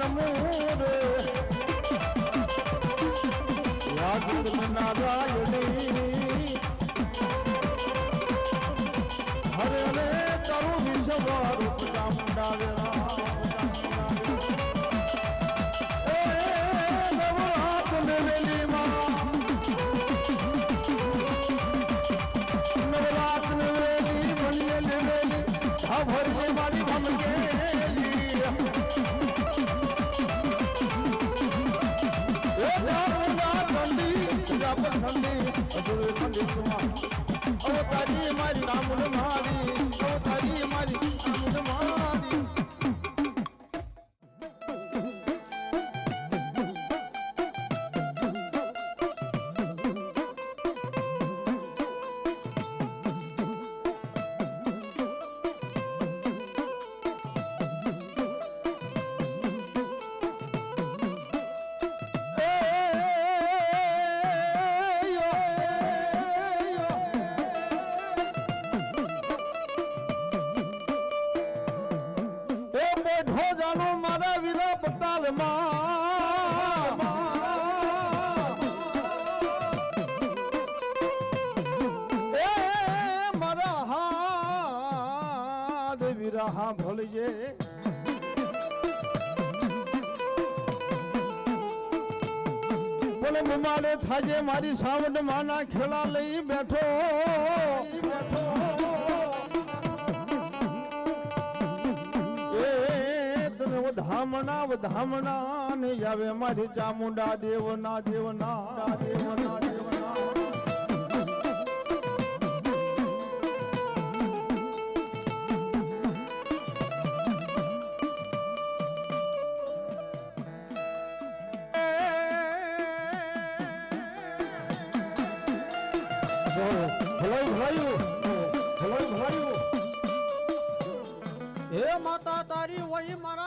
રમું રે યાદ નારાયણી સુમા અવતારી મારી રામુલ મારી પતાલમાં એ મારા હાથ વીરા હા ભળજે બોલે, મુમાડે થાજે મારી સાવડ માના ખેલા લઈ બેઠો. તને વધામણા વધામણા ને આવે મારી ચામુંડા દેવના દેવના દેવના દેવના ભલાઈ ભલાયું ભલાઈ ભલાયું હે માતા તારી વહી મારા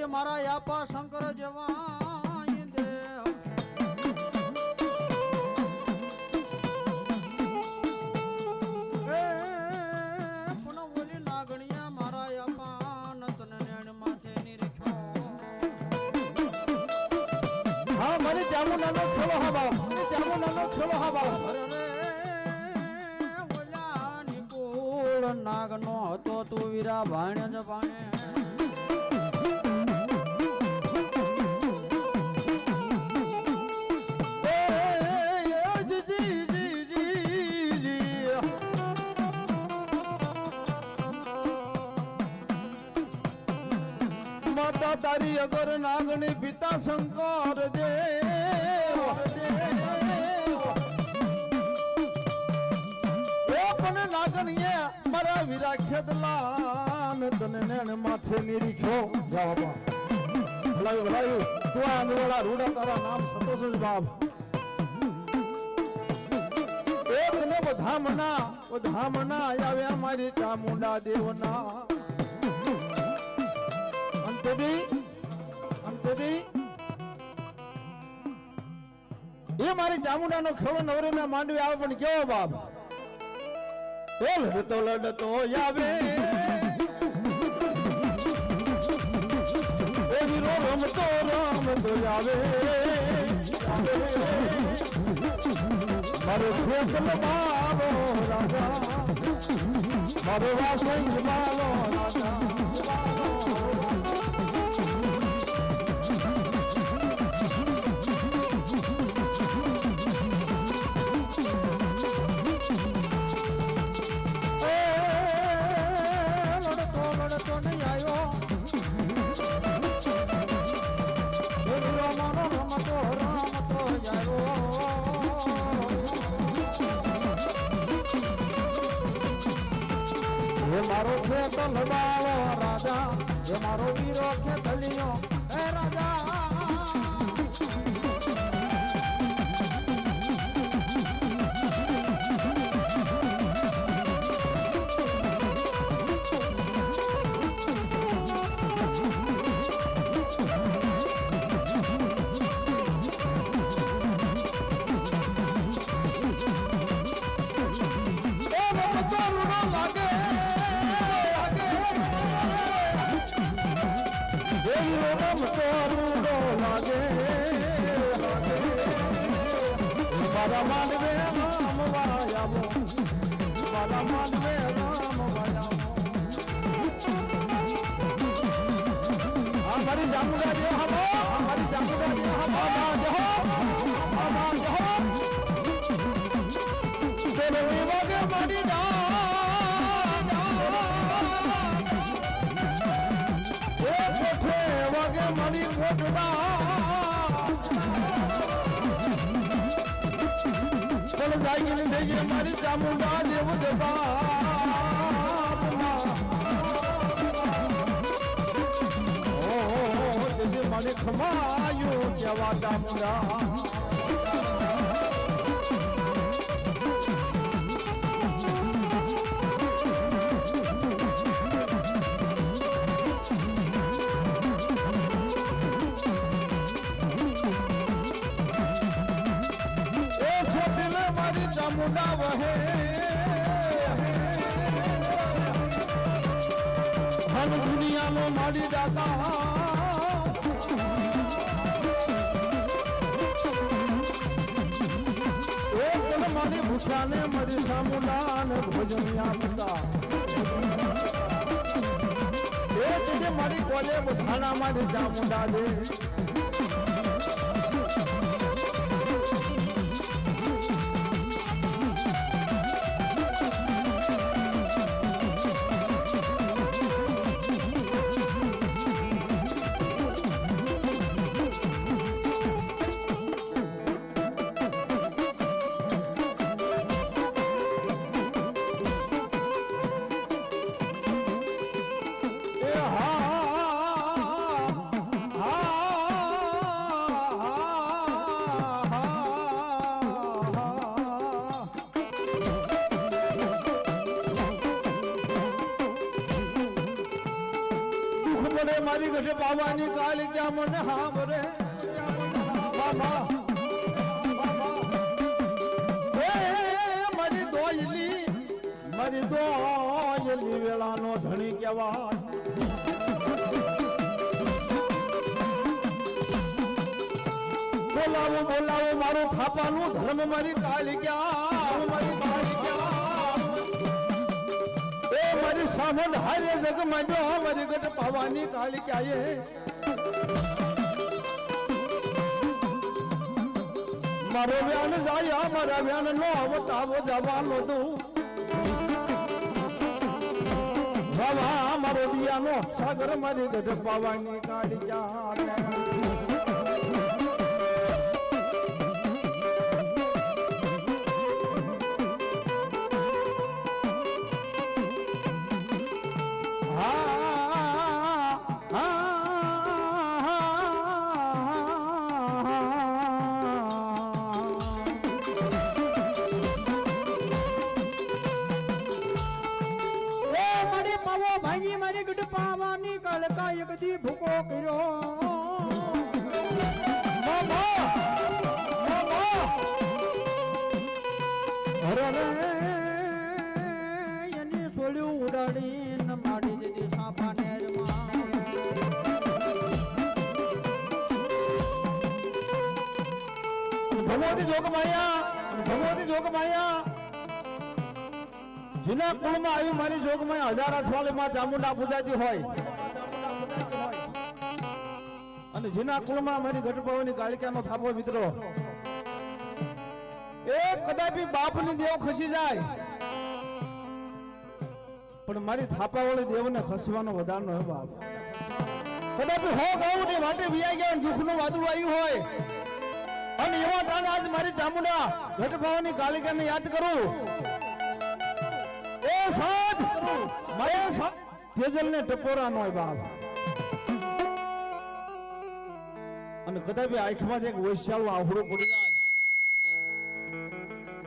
હોય મારા યાપા શંકર જેવા દેવ પુનઃ બોલી મારા અપાન તને નેણ માથે હા ખેલો બાપ. મારી ચામુંડાનો ખેલો હા બાપ. અરે રે ઓલા નિકુળ નાગનો હતો તું વીરા ભાણે જ ભાણે. માતા તારી અગર નાગણી પિતા શંકર એ પણ નાગણીએ મારા વીરા ખેદલા ને તને નેણ માથે નિરીખ્યો જાઓ બાપા. ભલાયું ભલાયું. તું આ નિવાળા રૂડા તારા નામ સતોષ બાપ. એક ને વધામણા વધામણા આવ્યા મારી ચામુંડા દેવના. એ મારી ચામુંડાનો ખેડો નવરે માંડવી આવે પણ કેવો બાપ? એ લડતો લડતો આવે. એ હીરો રમતો રમતો આવે. મારો ખેતલ મારો રાજા. મારો વાસણ મારો રાજા. મારો ખેતલ વાળો રાજા. એ મારો વીરો ખેતલિયો. મારા માનવે રામ વાયામો મારા માનવે રામ વાયામો અમારી જામુગારીઓ હમો અમારી જામુગારીઓ હમો ના જહો ના જહો તો રવિવારે મારી ડા વાગે મારી કોટડા ચલો જાગીને જઈએ મારી ચામુંડા જેવું જતા મને ખમાયું કેવા ચામુંડા. ચામુંડા વહે હન દુનિયાનો મારી દાતા. મારી ભૂખ્યાને મારી ચામુંડા ને ભોજનિયા પિતા એ મારી કોલે બધાના મારી ચામુંડા દે. મને મારી ઘરે બાવાની કાલ ક્યાં મને હા એ મારી દોયલી મારી દોયલી વેળાનો ધણી કહેવાય. બોલાવો બોલાવો, મારું થાપાનું ધર્મ મારી કાલિકા મારી સામન હારે જગમાં જો અમારી ગઢ પાવાની કાલિકા એ મારો વ્યાન જાય મારા વ્યાન નો આવતાવો જવાનો તું બાબા મારો દિયાનો સાગર મારી ગઢ પાવાની કાલિકા ભગવતી જોગમાયા ભગવતી જોગમાયા જેના કુળમાં આવી મારી જોગમાયા હજાર અઠવાડિયામાં ચામુંડા પૂજાતી હોય. અને જેના કુળમાં મારી ગઢપાવાની કાલિકાનો થાપો મિત્રો, એ કદાપી બાપની દેવ ખસી જાય. પણ મારી થાપાવાળી દેવને ખસવાનો વધારનો હે બાપ. કદાપી હો ને વાટે વિયા ગયા દુઃખનું વાદળું આવ્યું હોય. અને એવા ટાણે આજ મારી ચામુંડા ઘટભાવની કાલિકાને યાદ કરું. એ સાહેબ મારે તેજલને ટપોરા નો બાપ અને કદાચ આંખમાં એક વૈશ્યાળું આહુડું પડી જાય.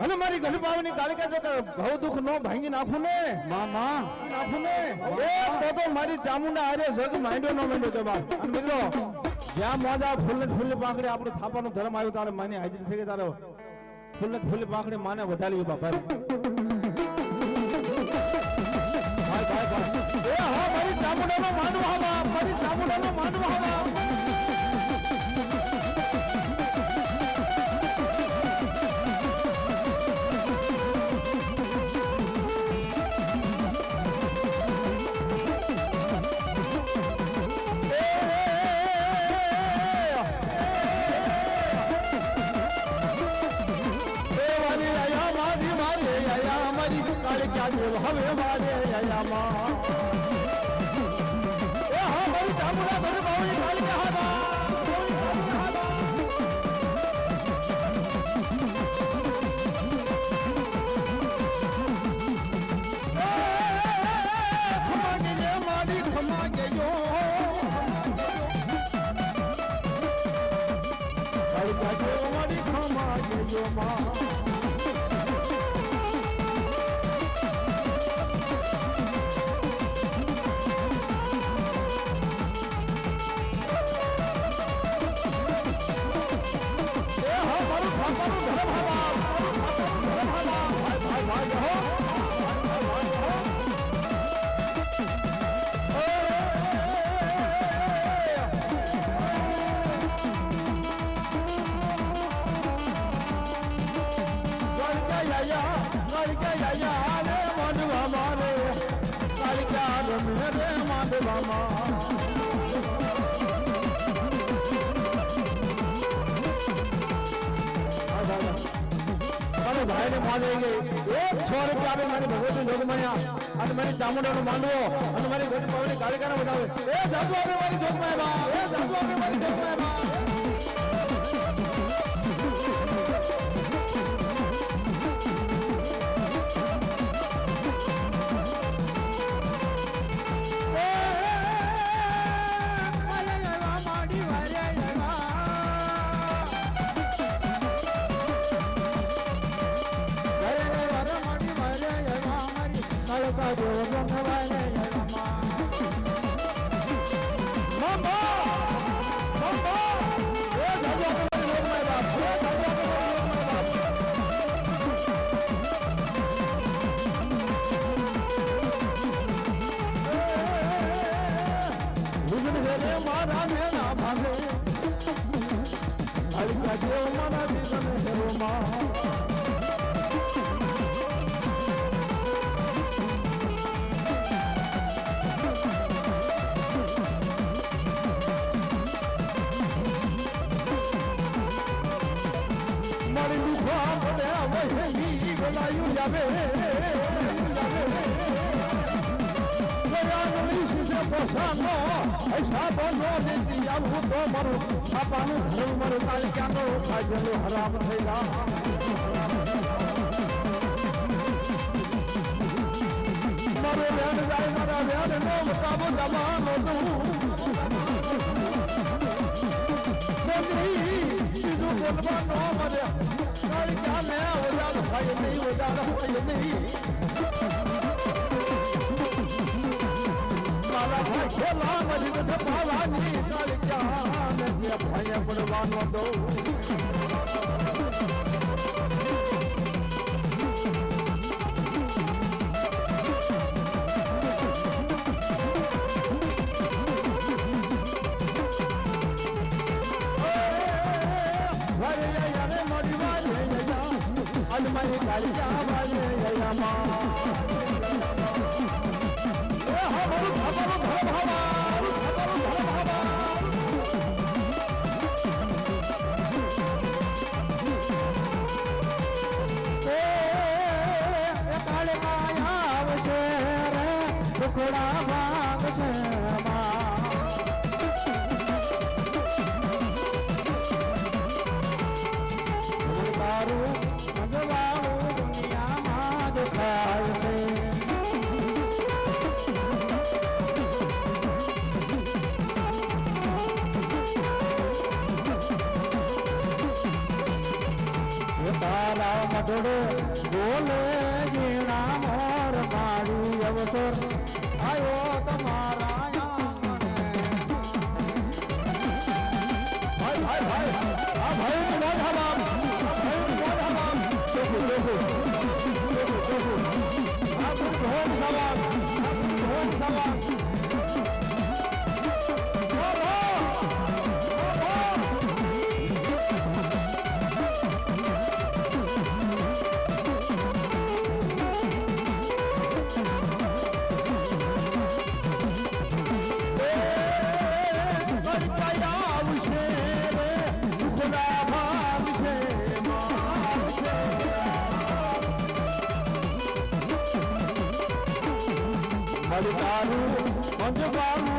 અને મારી ગઢભાવની કાલિકા જો ભાવ દુઃખ નો ભાંગી નાખું ને. મામા. નાખું ને. એ તો મારી ચામુંડા આરે જગ માંડ્યો નો માંડ્યો જવાબ. મિત્રો જ્યાં મોજા ફૂલ ફૂલ પાંખડે આપણું થાપાનો ધર્મ આવ્યું, તારે માને હાજરી થઈ ગઈ, તારો ફૂલ ફૂલ પાંખડે માને વધારી બાપા ભાઈ. ભાઈ ભાઈ એ હા, મારી ચામુંડાનો માનવ હા બાપ મારી ચામુંડાનો માનવ હા દેવ હવે મારે યયામાં એ હા ભાઈ ચામુડા ભર બાવળી કાળિકા હાદા બાવળી કાળિકા ભાઈ ભાઈ ભાઈ મારે ભાઈને માને ગઈ. એક છ રૂપિયા આપે મારી ભગવતી જોગમણ્યા અને મારી ચામુંડાનો માંડવો અને મારી ગોટી પાવની કાલિકાને બતાવે. એ ધંધો આપે મારી જોગમાં બા. એ ધંધો આપે મારી જોગમાં બા. দেব বন্ধুরা ગલાયું જાવે ગયાની સુજે પોસાનો ऐसा બનો દેતી આવું તો મારું બાપાનું ધર્મ મારું કાલિકાનો કાજલો હરામ થઈ જા મારો વેણ જાય મારા વેણ નો મુકાબો જમાનો તું ભાઈ નહીં. ઓજાર ભાઈ નહીં મારા ભાઈ ખેલા મરી નથી પાવાની કાલિકા ને જે પડવાનો દો. યા ભાગ છે મા તારા બોલે જીણા મોર મારી અવસર. આવ્યો તમારા ખાલી તારું અંજવાળું દુનિયામાં જ થાય